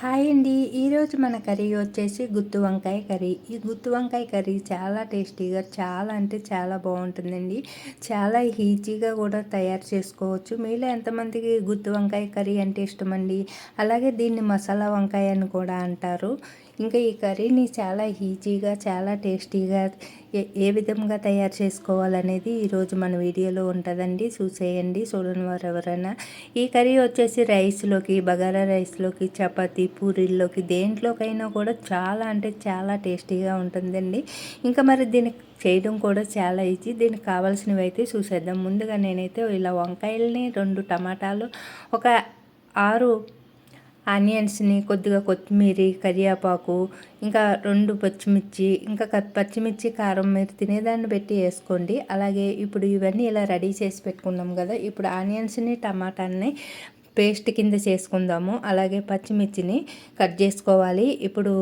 Hi అండి. ఈరోజు మన కర్రీ వచ్చేసి గుత్తి వంకాయ కర్రీ. ఈ గుత్తి వంకాయ కర్రీ చాలా టేస్టీగా చాలా అంటే చాలా బాగుంటుందండి. చాలా ఈజీగా కూడా తయారు చేసుకోవచ్చు. మీలో ఎంతమందికి గుత్తి వంకాయ కర్రీ అంటే ఇష్టమండి? అలాగే దీన్ని మసాలా వంకాయ అని కూడా అంటారు. ఇంకా ఈ కర్రీని చాలా ఈజీగా చాలా టేస్టీగా ఏ ఏ విధంగా తయారు చేసుకోవాలనేది ఈరోజు మన వీడియోలో ఉంటుందండి. చూసేయండి చూడని వారు ఎవరైనా. ఈ కర్రీ వచ్చేసి రైస్లోకి బగారా రైస్లోకి చపాతి పూరీల్లోకి దేంట్లోకైనా కూడా చాలా అంటే చాలా టేస్టీగా ఉంటుందండి. ఇంకా మరి దీనికి చేయడం కూడా చాలా ఈజీ. దీనికి కావాల్సినవి అయితే చూసేద్దాం. ముందుగా నేనైతే ఇలా వంకాయల్ని రెండు టమాటాలు ఒక ఆరు ఆనియన్స్ని కొద్దిగా కొత్తిమీర కరివేపాకు ఇంకా రెండు పచ్చిమిర్చి ఇంకా పచ్చిమిర్చి కారం మీరు తినేదాన్ని పెట్టి వేసుకోండి. అలాగే ఇప్పుడు ఇవన్నీ ఇలా రెడీ చేసి పెట్టుకున్నాం కదా. ఇప్పుడు ఆనియన్స్ని టమాటాని పేస్ట్ కింద చేసుకుందాము. అలాగే పచ్చిమిర్చిని కట్ చేసుకోవాలి. ఇప్పుడు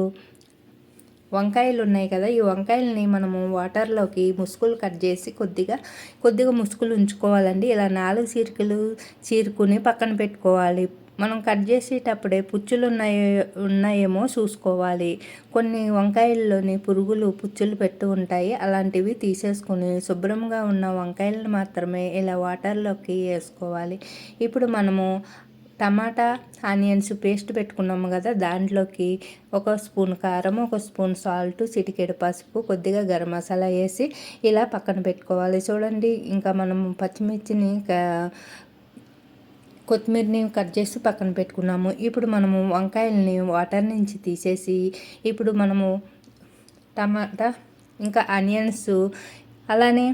వంకాయలు ఉన్నాయి కదా. ఈ వంకాయలని మనము వాటర్లోకి ముసుగులు కట్ చేసి కొద్దిగా కొద్దిగా ముసుగులు ఉంచుకోవాలండి. ఇలా నాలుగు చీరికలు చీరుకుని పక్కన పెట్టుకోవాలి. మనం కట్ చేసేటప్పుడే పుచ్చులు ఉన్నాయో ఉన్నాయేమో చూసుకోవాలి. కొన్ని వంకాయల్లోని పురుగులు పుచ్చులు పెట్టి ఉంటాయి. అలాంటివి తీసేసుకుని శుభ్రంగా ఉన్న వంకాయలను మాత్రమే ఇలా వాటర్లోకి వేసుకోవాలి. ఇప్పుడు మనము టమాటా ఆనియన్స్ పేస్ట్ పెట్టుకున్నాము కదా దాంట్లోకి ఒక స్పూన్ కారం ఒక స్పూన్ సాల్ట్ చిటికెడు పసుపు కొద్దిగా గరం మసాలా వేసి ఇలా పక్కన పెట్టుకోవాలి. చూడండి ఇంకా మనం పచ్చిమిర్చిని కొత్తిమీరని కట్ చేసి పక్కన పెట్టుకున్నాము. ఇప్పుడు మనము వంకాయలని వాటర్ నుంచి తీసేసి ఇప్పుడు మనము టమాటా ఇంకా ఆనియన్స్ అలానే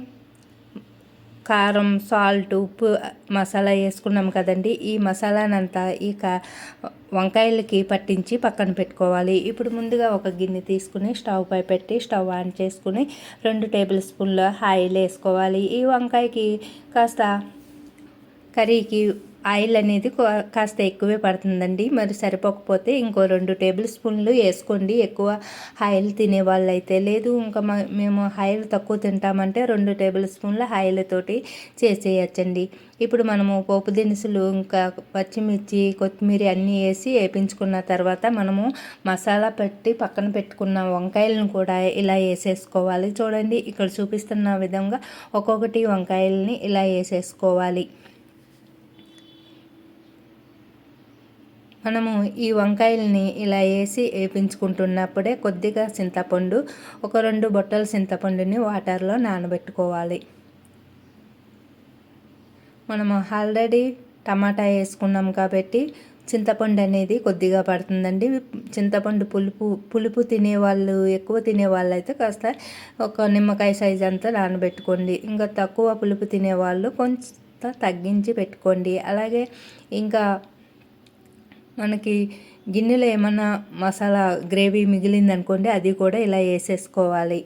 కారం సాల్ట్ ఉప్పు మసాలా వేసుకున్నాం కదండి. ఈ మసాలానంతా ఈ కా వంకాయలకి పట్టించి పక్కన పెట్టుకోవాలి. ఇప్పుడు ముందుగా ఒక గిన్నె తీసుకుని స్టవ్ పై పెట్టి స్టవ్ ఆన్ చేసుకుని రెండు టేబుల్ స్పూన్ల ఆయిల్ వేసుకోవాలి. ఈ వంకాయకి కాస్త కర్రీకి ఆయిల్ అనేది కాస్త ఎక్కువే పడుతుందండి. మరి సరిపోకపోతే ఇంకో రెండు టేబుల్ స్పూన్లు వేసుకోండి. ఎక్కువ ఆయిల్ తినే అయితే లేదు. ఇంకా మేము ఆయిల్ తక్కువ తింటామంటే రెండు టేబుల్ స్పూన్ల ఆయిల్ తోటి చేసేయచ్చండి. ఇప్పుడు మనము పోపు దినుసులు ఇంకా పచ్చిమిర్చి కొత్తిమీర అన్నీ వేసి వేపించుకున్న తర్వాత మనము మసాలా పెట్టి పక్కన పెట్టుకున్న వంకాయలను కూడా ఇలా వేసేసుకోవాలి. చూడండి ఇక్కడ చూపిస్తున్న విధంగా ఒక్కొక్కటి వంకాయలని ఇలా వేసేసుకోవాలి. మనము ఈ వంకాయల్ని ఇలా వేసి వేపించుకుంటున్నప్పుడే కొద్దిగా చింతపండు ఒక రెండు బొట్టల చింతపండుని వాటర్లో నానబెట్టుకోవాలి. మనము ఆల్రెడీ టమాటా వేసుకున్నాం కాబట్టి చింతపండు అనేది కొద్దిగా పడుతుందండి. చింతపండు పులుపు పులుపు తినేవాళ్ళు ఎక్కువ తినేవాళ్ళు అయితే కాస్త ఒక నిమ్మకాయ సైజ్ అంతా నానబెట్టుకోండి. ఇంకా తక్కువ పులుపు తినేవాళ్ళు కొంచెం తగ్గించి పెట్టుకోండి. అలాగే ఇంకా మనకి గిన్నెలో ఏమన్నా మసాలా గ్రేవీ మిగిలిందనుకోండి అది కూడా ఇలా వేసేసుకోవాలి.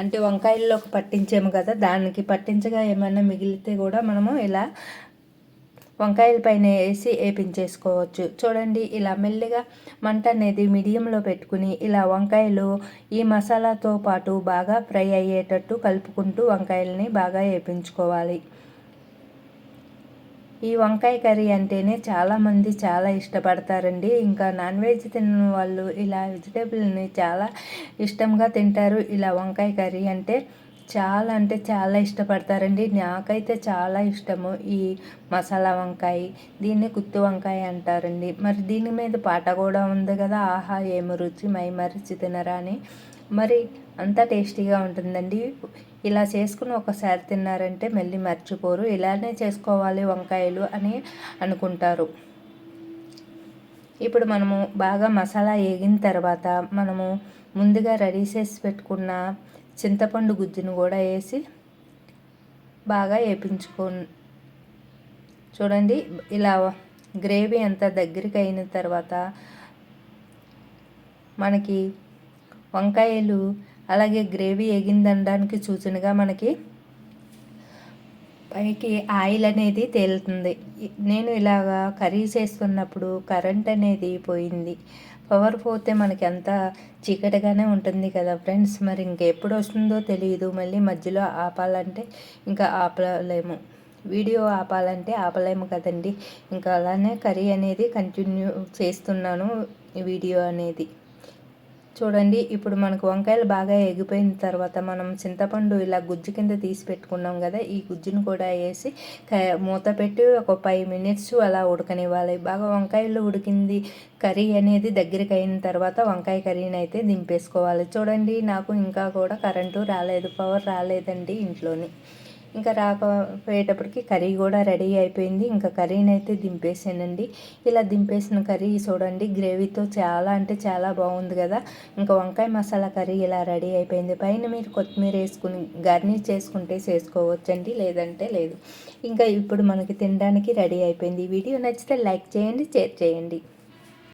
అంటే వంకాయల్లోకి పట్టించాము కదా దానికి పట్టించగా ఏమైనా మిగిలితే కూడా మనము ఇలా వంకాయల పైన వేసి వేపించేసుకోవచ్చు. చూడండి ఇలా మెల్లిగా మంట అనేది మీడియంలో పెట్టుకుని ఇలా వంకాయలు ఈ మసాలాతో పాటు బాగా ఫ్రై అయ్యేటట్టు కలుపుకుంటూ వంకాయలని బాగా వేపించుకోవాలి. ఈ వంకాయ కర్రీ అంటేనే చాలామంది చాలా ఇష్టపడతారండి. ఇంకా నాన్ వెజ్ తిన్న వాళ్ళు ఇలా వెజిటేబుల్ని చాలా ఇష్టంగా తింటారు. ఇలా వంకాయ కర్రీ అంటే చాలా అంటే చాలా ఇష్టపడతారండి. నాకైతే చాలా ఇష్టము ఈ మసాలా వంకాయ దీన్ని గుత్తు వంకాయ అంటారండి. మరి దీని మీద పాట కూడా ఉంది కదా ఆహా ఏమి రుచి మై మరిచి తినరా అని మరి అంత టేస్టీగా ఉంటుందండి. ఇలా చేసుకుని ఒకసారి తిన్నారంటే మళ్ళీ మర్చిపోరు. ఇలానే చేసుకోవాలి వంకాయలు అని అనుకుంటారు. ఇప్పుడు మనము బాగా మసాలా వేగిన తర్వాత మనము ముందుగా రెడీ చేసి పెట్టుకున్న చింతపండు గుజ్జును కూడా వేసి బాగా వేపించుకో చూడండి ఇలా గ్రేవీ అంతా దగ్గరికి అయిన తర్వాత మనకి వంకాయలు అలాగే గ్రేవీ ఎగిందనడానికి సూచనగా మనకి పైకి ఆయిల్ అనేది తేలుతుంది. నేను ఇలాగా కర్రీ చేస్తున్నప్పుడు కరెంట్ అనేది పోయింది. పవర్ పోతే మనకి అంత చీకటిగానే ఉంటుంది కదా ఫ్రెండ్స్. మరి ఇంకెప్పుడు వస్తుందో తెలియదు మళ్ళీ మధ్యలో ఆపాలంటే ఇంకా ఆపలేము. వీడియో ఆపాలంటే ఆపలేము కదండి. ఇంకా అలానే కర్రీ అనేది కంటిన్యూ చేస్తున్నాను వీడియో అనేది. చూడండి ఇప్పుడు మనకు వంకాయలు బాగా ఎగిపోయిన తర్వాత మనం చింతపండు ఇలా గుజ్జు కింద తీసి పెట్టుకున్నాం కదా ఈ గుజ్జును కూడా వేసి మూత పెట్టి ఒక ఫైవ్ మినిట్స్ అలా ఉడకనివ్వాలి. బాగా వంకాయలు ఉడికింది కర్రీ అనేది దగ్గరికి అయిన తర్వాత వంకాయ కర్రీని అయితే దింపేసుకోవాలి. చూడండి నాకు ఇంకా కూడా కరెంటు రాలేదు పవర్ రాలేదండి ఇంట్లోని. ఇంకా రాకపోయేటప్పటికి కర్రీ కూడా రెడీ అయిపోయింది. ఇంకా కర్రీని అయితే దింపేసానండి. ఇలా దింపేసిన కర్రీ చూడండి గ్రేవీతో చాలా అంటే చాలా బాగుంది కదా. ఇంకా వంకాయ మసాలా కర్రీ ఇలా రెడీ అయిపోయింది. పైన మీరు కొత్తిమీర వేసుకుని గార్నిష్ చేసుకుంటే చేసుకోవచ్చండి లేదంటే లేదు. ఇంకా ఇప్పుడు మనకి తినడానికి రెడీ అయిపోయింది. ఈ వీడియో నచ్చితే లైక్ చేయండి షేర్ చేయండి.